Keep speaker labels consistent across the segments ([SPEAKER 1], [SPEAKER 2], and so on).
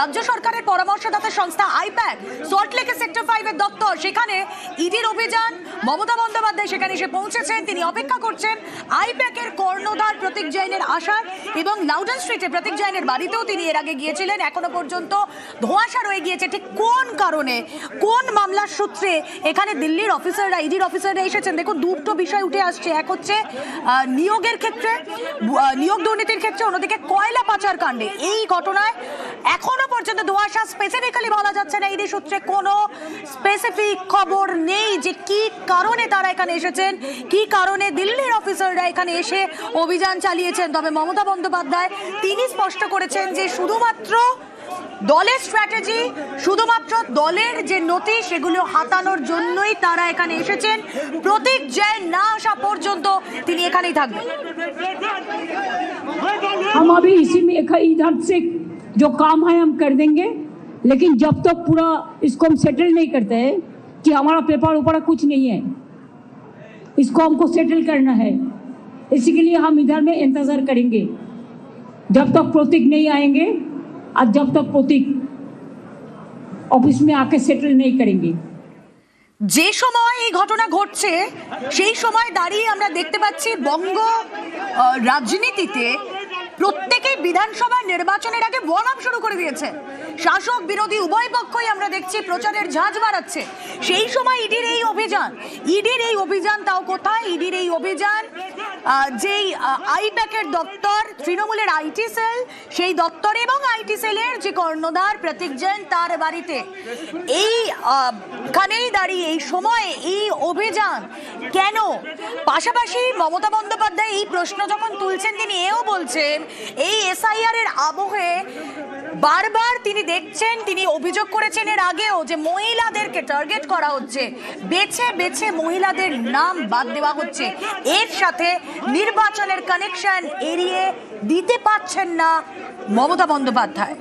[SPEAKER 1] রাজ্য সরকারের পরামর্শদাতা সংস্থা আইপ্যাক সল্টলেকে সেক্টর ফাইভের দপ্তর। সেখানে ইডির অভিযান, মমতা বন্দ্যোপাধ্যায় সেখানে এসে পৌঁছেছেন, তিনি অপেক্ষা করছেন আইপ্যাকের কর্ণধার প্রতীক জৈনের আসার এবং লাউডন স্ট্রিটে প্রতীক জৈনের বাড়িতেও তিনি এর আগে গিয়েছিলেন। এখনও পর্যন্ত ধোঁয়াশা রয়ে গিয়েছে। ঠিক কোন কারণে, কোন মামলার সূত্রে এখানে দিল্লির অফিসাররা ইডির অফিসাররা এসেছেন? দেখুন, দুটো বিষয় উঠে আসছে। এক হচ্ছে নিয়োগের ক্ষেত্রে নিয়োগ দুর্নীতির ক্ষেত্রে অন্যদিকে কয়লা পাচার কাণ্ডে। এই ঘটনায় এখনও পর্যন্ত ধোঁয়াশা স্পেসিফিক্যালি বলা যাচ্ছে না ইডি সূত্রে কোনো স্পেসিফিক খবর নেই যে কি কারণে তারা এখানে এসেছেন কি কারণে দিল্লির অফিসাররা এখানে এসে অভিযান চালিয়েছেন তবে মমতা বন্দ্যোপাধ্যায় তিনি স্পষ্ট করেছেন যে শুধুমাত্র দলের স্ট্র্যাটেজি শুধুমাত্র দলের যে নথি সেগুলো হাতানোর জন্যই তারা এখানে এসেছেন প্রতীক জয় না আসা পর্যন্ত তিনি এখানেই থাকবেন
[SPEAKER 2] हम अभी इसी में एक इधर से जो काम है हम कर देंगे लेकिन जब तक पूरा इसको हम सेटल नहीं करते हैं कि हमारा पेपर ऊपर कुछ नहीं है इसको हमको सेटल करना है इसी के लिए हम इधर में इंतज़ार करेंगे जब तक प्रतीक नहीं आएंगे और जब तक प्रतीक ऑफिस में आके सेटल नहीं करेंगे
[SPEAKER 1] যে সময় এই ঘটনা ঘটছে সেই সময় দাঁড়িয়ে আমরা দেখতে পাচ্ছি বঙ্গ আহ, রাজনীতিতে প্রত্যেকেই বিধানসভা নির্বাচনের আগে ওয়ার্ম শুরু করে দিয়েছে। শাসক বিরোধী উভয় পক্ষই আমরা দেখছি প্রচারের ঝাঁজ বাড়াচ্ছে। সেই সময় ইডির এই অভিযান, ইডির এই অভিযান তাও কোথায়? ইডির এই অভিযান যেই আইপ্যাকের দপ্তর, তৃণমূলের আইটি সেল, সেই দপ্তর এবং আইটি সেলের যে কর্ণধার প্রতীক জৈন তার বাড়িতে। এই খানেই দাঁড়িয়ে এই সময়ে এই অভিযান কেন? পাশাপাশি মমতা বন্দ্যোপাধ্যায় এই প্রশ্ন যখন তুলছেন, তিনি এও বলছেন, এই এসআইআর এর আবহে বারবার তিনি দেখছেন তিনি অভিযোগ করেছেন এর আগেও যে মহিলাদেরকে টার্গেট করা হচ্ছে বেছে বেছে মহিলাদের নাম বাদ দেওয়া হচ্ছে এর সাথে নির্বাচনের কানেকশন এড়িয়ে দিতে পারছেন না Mamata Bandyopadhyay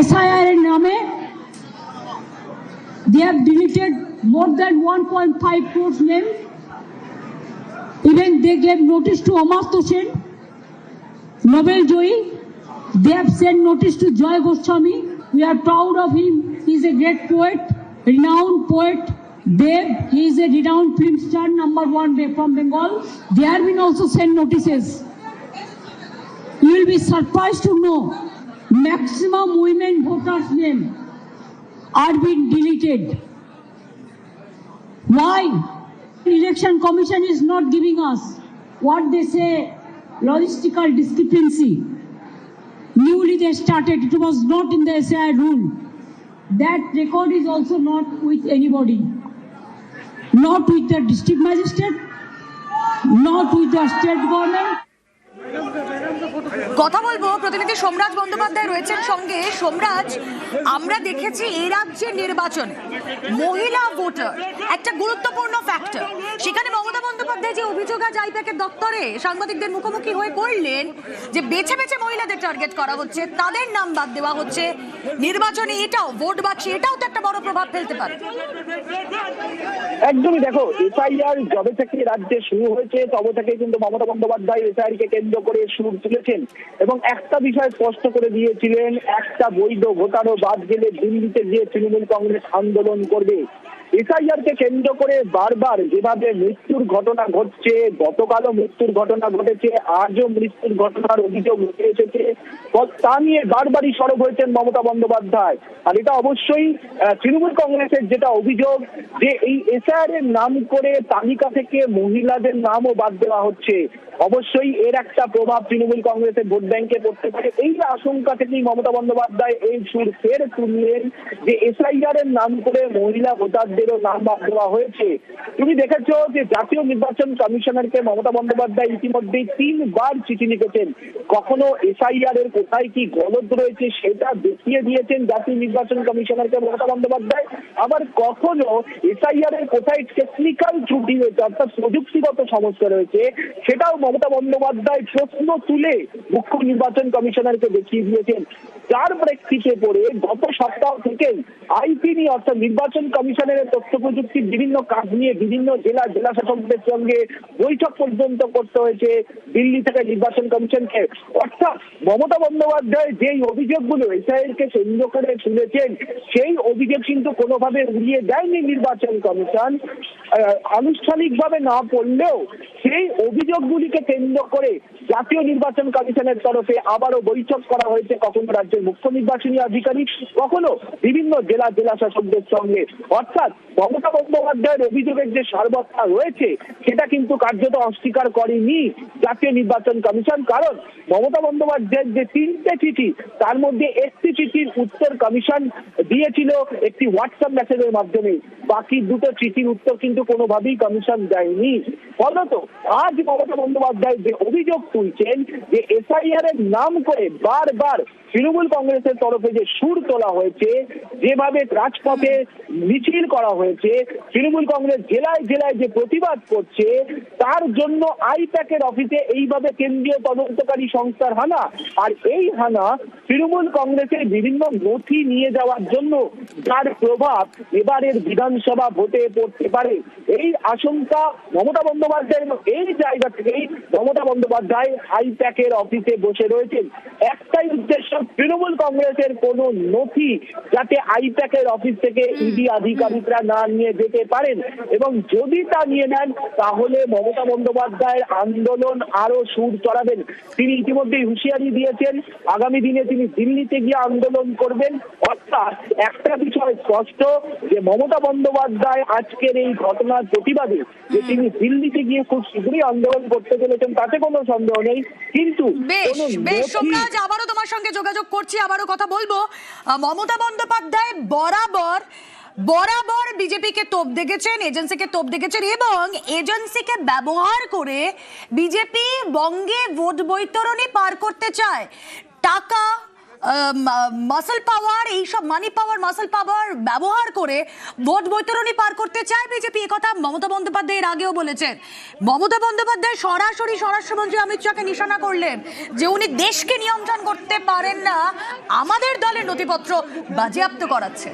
[SPEAKER 2] SIR in Name, they have deleted more than 1.5 crores name. Even they gave notice to Amartya Sen, Nobel Joy. They have sent notice to Joy Goswami. We are proud of him. He is a great poet, renowned poet. Dev, he is a renowned film star, number one from Bengal. They have been also sent notices. You will be surprised to know maximum women voters name are being deleted. Why? Election Commission is not giving us what they say logistical discrepancy. Newly they started, it was not in the SI rule. That record is also not with anybody. Not with the district magistrate, not with the state government,
[SPEAKER 1] কথা বলব প্রতিনিধি সোমরাজ বন্দ্যোপাধ্যায় রয়েছেন সঙ্গে সোমরাজ আমরা দেখেছি এই রাজ্যের নির্বাচনে মহিলা ভোটার একটা গুরুত্বপূর্ণ ফ্যাক্টর সেখানে মমতা বন্দ্যোপাধ্যায় যে দপ্তরে সাংবাদিকদের মুখোমুখি হয়ে করলেন যে বেছে বেছে মহিলাদের টার্গেট করা হচ্ছে, তাদের নাম বাদ দেওয়া হচ্ছে, নির্বাচনে এটাও, ভোট বাক্সে এটাও তো একটা বড় প্রভাব ফেলতে পারে।
[SPEAKER 3] একদমই দেখো যবে থেকে রাজ্যে শুরু হয়েছে, তবে থেকে কিন্তু মমতা বন্দ্যোপাধ্যায় এসআইআর কে কেন্দ্র করে সুর তুলেছেন এবং একটা বিষয় স্পষ্ট করে দিয়েছিলেন, একটা বৈধ ভোটারও বাদ গেলে দিল্লিতে গিয়ে তৃণমূল কংগ্রেস আন্দোলন করবে এসআইআর কে কেন্দ্র করে বারবার যেভাবে মৃত্যুর ঘটনা ঘটছে, গতকালও মৃত্যুর ঘটনা ঘটেছে, আজও মৃত্যুর ঘটনার অভিযোগ উঠে এসেছে তা নিয়ে বারবারই সরব হয়েছেন মমতা বন্দ্যোপাধ্যায়। আর এটা অবশ্যই তৃণমূল কংগ্রেসের যেটা অভিযোগ, যে এই এসআইআর এর নাম করে তালিকা থেকে মহিলাদের নামও বাদ দেওয়া হচ্ছে। অবশ্যই এর একটা প্রভাব তৃণমূল কংগ্রেসের ভোট ব্যাংকে পড়তে পারে। এই আশঙ্কা থেকেই মমতা বন্দ্যোপাধ্যায় এই সুর ফের তুললেন যে এসআইআর এর নাম করে মহিলা ভোটারদেরও নাম বাদ দেওয়া হয়েছে। তুমি দেখেছ যে জাতীয় নির্বাচন কমিশনারকে মমতা বন্দ্যোপাধ্যায় ইতিমধ্যেই তিনবার চিঠি লিখেছেন। কখনো এসআইআর এর কোথায় কি গলদ রয়েছে সেটা দেখিয়ে দিয়েছেন জাতীয় নির্বাচন কমিশনারকে মমতা বন্দ্যোপাধ্যায়। আবার কখনো এসআইআর এর কোথায় টেকনিক্যাল ত্রুটি রয়েছে অর্থাৎ প্রযুক্তিগত সমস্যা রয়েছে, সেটাও মমতা বন্দ্যোপাধ্যায় প্রশ্ন তুলে মুখ্য নির্বাচন কমিশনারকে দেখিয়ে দিয়েছেন। যার প্রেক্ষিতে পড়ে গত সপ্তাহ থেকে আইপি নিয়ে অর্থাৎ নির্বাচন কমিশনের তথ্য প্রযুক্তির বিভিন্ন কাজ নিয়ে বিভিন্ন জেলা জেলা শাসকদের সঙ্গে বৈঠক পর্যন্ত করতে হয়েছে। দিল্লি থেকে নির্বাচন কমিশনকে। অর্থাৎ মমতা বন্দ্যোপাধ্যায় যেই অভিযোগগুলো এসআইএলকে কেন্দ্র করে তুলেছেন সেই অভিযোগ কিন্তু কোনোভাবে উড়িয়ে দেয়নি নির্বাচন কমিশন। আনুষ্ঠানিকভাবে না পড়লেও সেই অভিযোগগুলিকে কেন্দ্র করে জাতীয় নির্বাচন কমিশনের তরফে আবারও বৈঠক করা হয়েছে। কখনো রাজ্যের মুখ্য নির্বাচনী আধিকারিক, কখনো বিভিন্ন জেলা জেলা শাসকদের সঙ্গে। অর্থাৎ মমতা বন্দ্যোপাধ্যায়ের অভিযোগের যে সারবত্তা রয়েছে, সেটা কিন্তু কার্যত অস্বীকার করেনি জাতীয় নির্বাচন কমিশন। কারণ মমতা বন্দ্যোপাধ্যায়ের যে তিনটে চিঠি, তার মধ্যে একটি চিঠির উত্তর কমিশন দিয়েছিল, একটি হোয়াটসঅ্যাপ মেসেজের মাধ্যমে। বাকি দুটো চিঠির উত্তর কিন্তু কোনোভাবেই কমিশন দেয়নি। ফলত আজ মমতা বন্দ্যোপাধ্যায় যে অভিযোগ তুলছেন, যে এসআইআর এর নাম করে বারবার তৃণমূল কংগ্রেসের তরফে যে সুর তোলা হয়েছে, যেভাবে রাজপথে মিছিল করা হয়েছে। তৃণমূল কংগ্রেস জেলায় জেলায় যে প্রতিবাদ করছে তার জন্য আইপ্যাকের অফিসে এইভাবে কেন্দ্রীয় তদন্তকারী সংস্থার হানা। আর এই হানা তৃণমূল কংগ্রেসের বিভিন্ন নথি নিয়ে যাওয়ার জন্য যার প্রভাব এবারের বিধানসভা ভোটে পড়তে পারে। এই আশঙ্কা মমতা বন্দ্যোপাধ্যায়ের এই জায়গা থেকেই মমতা বন্দ্যোপাধ্যায় আইপ্যাকের অফিসে বসে রয়েছেন। একটাই উদ্দেশ্য তৃণমূল কংগ্রেসের কোন নথি যাতে আইপ্যাকের অফিস থেকে ইডি আধিকারিকরা না নিয়ে যেতে পারেন এবং যদি তা নিয়ে নেন তাহলে মমতা বন্দ্যোপাধ্যায়ের আন্দোলন আরও সুর চড়াবেন। তিনি ইতিমধ্যেই হুঁশিয়ারি দিয়েছেন আগামী দিনে তিনি দিল্লিতে গিয়ে আন্দোলন করবেন। অর্থাৎ একটা বিষয় স্পষ্ট যে মমতা বন্দ্যোপাধ্যায় আজকের এই ঘটনার প্রতিবাদে যে তিনি দিল্লিতে গিয়ে খুব শীঘ্রই আন্দোলন করতে চলেছেন তাতে কোনো সন্দেহ নেই। কিন্তু
[SPEAKER 1] বেশ বেশ সোমরাজ আবারও তোমার সঙ্গে যোগাযোগ করছি আবারও কথা বলব। মমতা বন্দ্যোপাধ্যায় বরাবর বরাবর বিজেপিকে তোপ দেখেছেন, এজেন্সিকে তোপ দেখেছেন এবং এজেন্সিকে ব্যবহার করে বিজেপি বঙ্গে ভোট বৈতরণী পার করতে চায়। টাকা মাসল পাওয়ার এইসব মানি পাওয়ার মাসল পাওয়ার ব্যবহার করে ভোট বৈতরণী পার করতে চায় বিজেপি কথা মমতা বন্দ্যোপাধ্যায় এর আগেও বলেছেন মমতা বন্দ্যোপাধ্যায় সরাসরি স্বরাষ্ট্রমন্ত্রী অমিত শাহকে নিশানা করলেন যে উনি দেশকে নিয়ন্ত্রণ করতে পারেন না আমাদের দলের নথিপত্র বাজেয়াপ্ত করাচ্ছে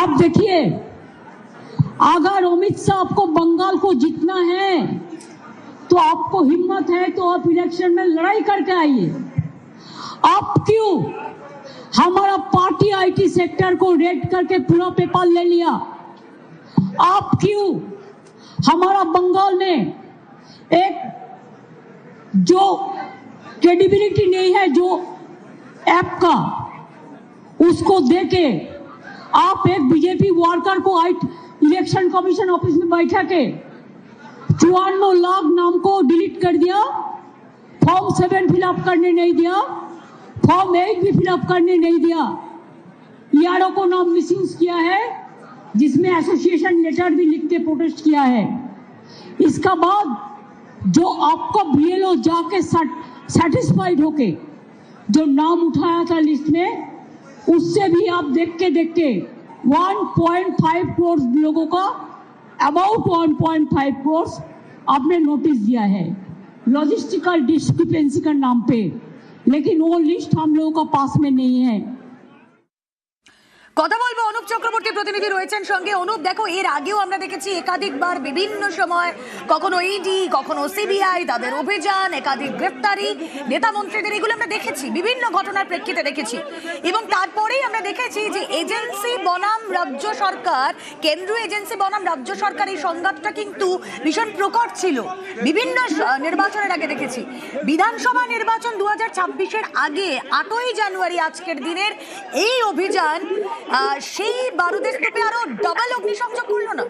[SPEAKER 2] आप देखिए अगर अमित शाह आपको बंगाल को जीतना है तो आपको हिम्मत है तो आप इलेक्शन में लड़ाई करके आइए आप क्यों? हमारा पार्टी आईटी सेक्टर को रेड करके पूरा पेपर ले लिया। आप क्यों? हमारा बंगाल में एक जो क्रेडिबिलिटी नहीं है, जो ऐप का, उसको देके आप एक बीजेपी वर्कर को इलेक्शन कमीशन ऑफ़िस में बैठा के चौवानो लाख नाम को डिलीट कर दिया फॉर्म सेवन फिलअप करने नहीं दिया फॉर्म एक भी फिलअप करने नहीं दिया। यारों को नाम मिसयूज किया है, जिसमें एसोसिएशन लेटर भी लिख के प्रोटेस्ट किया है। इसका बाद जो आपका बीएलओ जाके सेटिस्फाइड होके, जो नाम उठाया था लिस्ट में, उससे भी आप देख के देख के 1.5 करोड़ लोगों का अबाउट 1.5 करोड़ आपने नोटिस दिया है। लॉजिस्टिकल डिस्क्रिपेंसी का नाम पे। लेकिन वो लिस्ट हम लोगों का पास में नहीं है।
[SPEAKER 1] কথা বলব, অনুপ চক্রবর্তী প্রতিনিধি রয়েছেন সঙ্গে। অনুপ, দেখো, এর আগেও আমরা দেখেছি একাধিকবার বিভিন্ন সময় কখনো ইডি কখনো সিবিআই তাদের অভিযান, একাধিক গ্রেফতারি, নেতা মন্ত্রীদের এগুলো আমরা দেখেছি, বিভিন্ন ঘটনার প্রেক্ষিতে দেখেছি। এবং তারপরেই আমরা দেখেছি যে এজেন্সি বনাম রাজ্য সরকার, কেন্দ্রীয় এজেন্সি বনাম রাজ্য সরকার এই সংঘাতটা কিন্তু ভীষণ প্রকট ছিল। বিভিন্ন নির্বাচনের আগে দেখেছি। বিধানসভা নির্বাচন দু হাজার আগে আটই জানুয়ারি আজকের দিনের এই অভিযান সেই বারুদের স্তূপে আরও ডাবল অগ্নিসংযোগ করল না?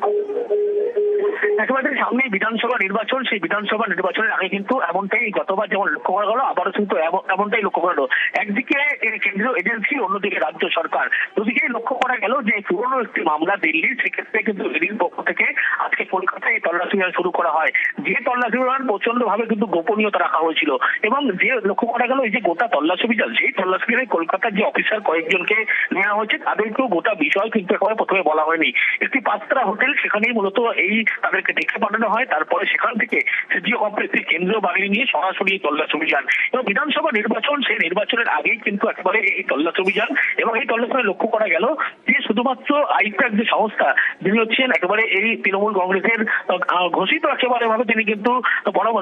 [SPEAKER 4] একেবারে সামনে বিধানসভা নির্বাচন, সেই বিধানসভা নির্বাচনের আগে কিন্তু এমনটাই গতবার যেমন লক্ষ্য করা গেল, আবারও কিন্তু এমনটাই লক্ষ্য করা গেল। একদিকে কেন্দ্রীয় এজেন্সি, অন্যদিকে রাজ্য সরকার। দুদিকে লক্ষ্য করা গেল যে পুরনো একটি মামলা দিল্লির, সেক্ষেত্রে কিন্তু ইডির পক্ষ থেকে আজকে কলকাতায় এই তল্লাশি অভিযান শুরু করা হয়। যে তল্লাশি অভিযান প্রচণ্ড ভাবে কিন্তু গোপনীয়তা রাখা হয়েছিল এবং যে লক্ষ্য করা গেল এই যে গোটা তল্লাশি অভিযান, সেই তল্লাশি অভিযানে কলকাতার যে অফিসার কয়েকজনকে নেওয়া হয়েছে, তাদেরকেও গোটা বিষয় কিন্তু একেবারে প্রথমে বলা হয়নি। একটি পাঁচতারা হোটেল, সেখানেই মূলত এই তাদেরকে ডেকে পাঠানো হয়, তারপরে সেখান থেকে সিজিও কমপ্লেক্সে কেন্দ্রীয় বাহিনী নিয়ে সরাসরি এই তল্লাশি অভিযান। এবং বিধানসভা নির্বাচন, সেই নির্বাচনের আগেই কিন্তু একেবারে এই তল্লাশি অভিযান। এবং এই তল্লাশি লক্ষ্য করা গেল যে শুধুমাত্র আইপ্যাক যে সংস্থা, যিনি হচ্ছেন একেবারে এই তৃণমূল কংগ্রেসের ঘোষিত একেবারে ভাবে তিনি কিন্তু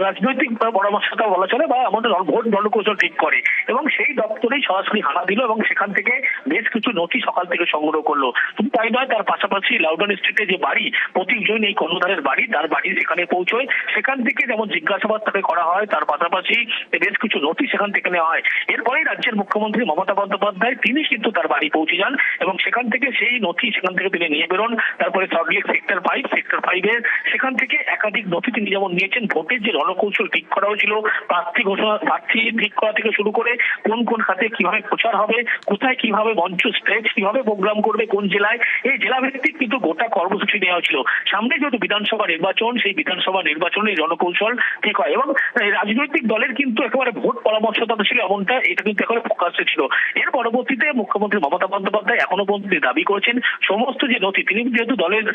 [SPEAKER 4] রাজনৈতিক পরামর্শতা বলা চলে বা আমাদের ভোট দলকৌশল ঠিক করে। এবং সেই দপ্তরেই সরাসরি হানা দিল এবং সেখান থেকে বেশ কিছু নথি সকাল থেকে সংগ্রহ করল। শুধু তাই নয়, তার পাশাপাশি লাউডন স্ট্রিটে যে বাড়ি প্রতীক জৈন এই কর্ণধারের বাড়ি, তার বাড়ি সেখানে পৌঁছয়, সেখান থেকে যেমন জিজ্ঞাসাবাদ তাকে করা হয়, তার পাশাপাশি বেশ কিছু নথি সেখান থেকে নেওয়া হয়। এরপরেই রাজ্যের মুখ্যমন্ত্রী মমতা বন্দ্যোপাধ্যায় তিনি কিন্তু তার বাড়ি পৌঁছে যান এবং সেখান থেকে সেই নথি সেখান থেকে তিনি নিয়ে বেরোন। তারপরে সল্টলেক সেক্টর ফাইভ সেক্টর ফাইভের সেখান থেকে একাধিক নথি তিনি যেমন নিয়েছেন, ভোটের যে রণকৌশল ঠিক করা হয়েছিল, প্রার্থী ঘোষণা, প্রার্থী ঠিক করা থেকে শুরু করে কোন কোন খাতে কীভাবে প্রচার হবে, কোথায় কীভাবে মঞ্চ স্টেজ কীভাবে প্রোগ্রাম করবে, কোন জেলায়, এই জেলা ভিত্তিক কিন্তু গোটা কর্মসূচি নেওয়া হয়েছিল। সামনে যেহেতু বিধানসভা নির্বাচন, সেই বিধানসভা নির্বাচনে রণকৌশল ঠিক হয়। এবং রাজনৈতিক দলের কিন্তু একেবারে ভোট পরামর্শদাতা ছিল এমনটা, এটা কিন্তু একেবারে প্রকাশ্যে ছিল। এর পরবর্তীতে মুখ্যমন্ত্রী মমতা বন্দ্যোপাধ্যায় এখনও পর্যন্ত দাবি করেছেন, সমস্ত যে নথি, তিনি যেহেতু দলের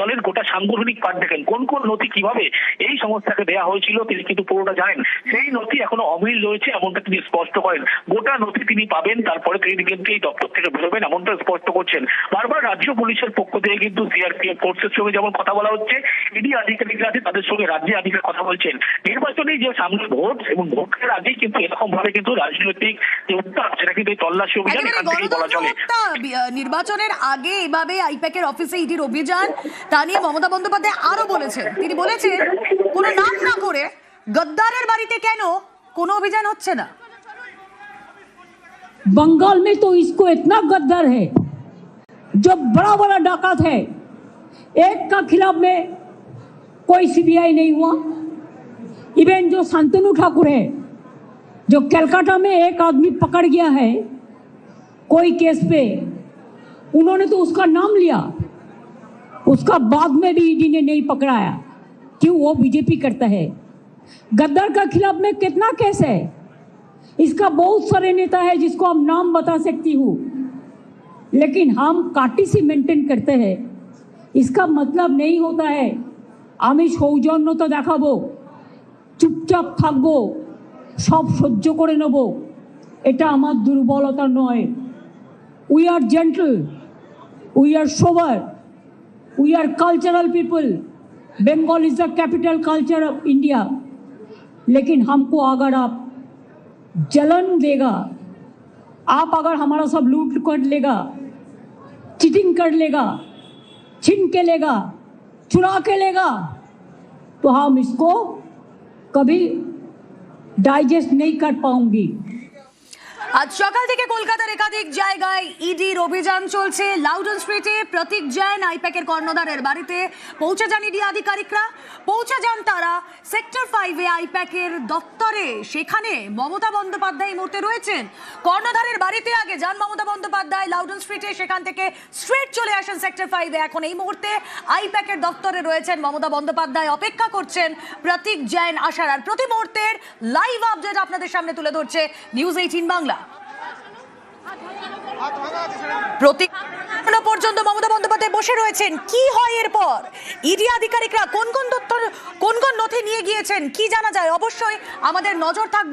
[SPEAKER 4] দলের গোটা সাংগঠনিক পাঠ দেখেন, কোন কোন নথি কীভাবে এই সংস্থাকে দেওয়া হয়েছিল, তিনি কিন্তু পুরোটা জানেন। সেই নথি এখনও অমিল রয়েছে, এমনটা তিনি স্পষ্ট করেন। গোটা নথি তিনি পাবেন, তারপরে তিনি কিন্তু এই দপ্তর থেকে বেরোবেন, এমনটা স্পষ্ট করছেন। বারবার রাজ্য পুলিশের পক্ষ থেকে কিন্তু সিআরপিএফ ফোর্সের সঙ্গে যেমন কথা বলা হচ্ছে ইডি আধিকারিকরা আছে তাদের সঙ্গে রাজ্যে আধিকারিক কথা বলছেন নির্বাচনে যে সামনে ভোট এবং ভোটের আগেই কিন্তু এরকম ভাবে কিন্তু রাজনৈতিক যে উত্তাপ সেটা কিন্তু এই তল্লাশি অভিযান
[SPEAKER 1] একেবারে
[SPEAKER 4] এখান থেকেই বলা
[SPEAKER 1] গণতন্ত্র
[SPEAKER 4] চলে
[SPEAKER 1] হত্যা বি- আহ, নির্বাচনের আগে এভাবে আইপ্যাকের অফিসে ইডির অভিযান তা নিয়ে মমতা বন্দ্যোপাধ্যায় আরো বলেছেন তিনি বলেছেন কোনো নাম না করে গদ্দারের বাড়িতে কেন কোনো অভিযান হচ্ছে না
[SPEAKER 2] बंगाल में तो इसको इतना गद्दार है जो बड़ा बड़ा डाकत है एक का खिलाफ में कोई सीबीआई नहीं हुआ। इवन जो शांतनु ठाकुर है, जो कलकत्ता में एक आदमी पकड़ गया है, कोई केस पे, उन्होंने तो उसका नाम लिया। उसका बाद में भी ईडी ने नहीं पकड़ाया। क्यों? वो बीजेपी करता है। गद्दार का खिलाफ में कितना केस है? इसका बहुत सारे नेता है जिसको हम नाम बता सकती हूँ। लेकिन हम काटी से मेंटेन करते हैं। इसका मतलब नहीं होता है আমি সৌজন্যতা দেখাবো চুপচাপ থাকবো সব সহ্য করে নেব এটা আমার দুর্বলতা নয় we are gentle we are sober we are cultural people Bengal is the capital culture of India लेकिन हमको अगर आप जलन देगा आप अगर हमारा सब लूट कर लेगा चीटिंग कर लेगा छीन के लेगा चुरा के लेगा तो हम इसको कभी डाइजेस्ट नहीं कर पाऊँगी।
[SPEAKER 1] আজ সকাল থেকে কলকাতার একাধিক জায়গায় ইডির অভিযান চলছে। লাউডন স্ট্রিটে প্রতীক জৈন আইপ্যাকের কর্ণধারের বাড়িতে পৌঁছে যান ইডি আধিকারিকরা। পৌঁছে যান তারা সেক্টর ফাইভে আইপ্যাকের দপ্তরে। সেখানে মমতা বন্দ্যোপাধ্যায় এই মুহূর্তে রয়েছেন। কর্ণধারের বাড়িতে আগে যান মমতা বন্দ্যোপাধ্যায়। লাউডন স্ট্রিটে সেখান থেকে স্ট্রেট চলে আসেন সেক্টর ফাইভে এখন এই মুহূর্তে আইপ্যাকের দপ্তরে রয়েছেন মমতা বন্দ্যোপাধ্যায়। অপেক্ষা করছেন প্রতীক জৈন আসার। আর প্রতি মুহূর্তের লাইভ আপডেট আপনাদের সামনে তুলে ধরছে নিউজ এইটিন বাংলা। প্রতীক পর্যন্ত মমতা বন্দ্যোপাধ্যায় বসে রয়েছেন। কি হয় এরপর? ইডি আধিকারিকরা কোন কোন তথ্য কোন কোন নথি নিয়ে গিয়েছেন? কি জানা যায়? অবশ্যই আমাদের নজর থাকবে।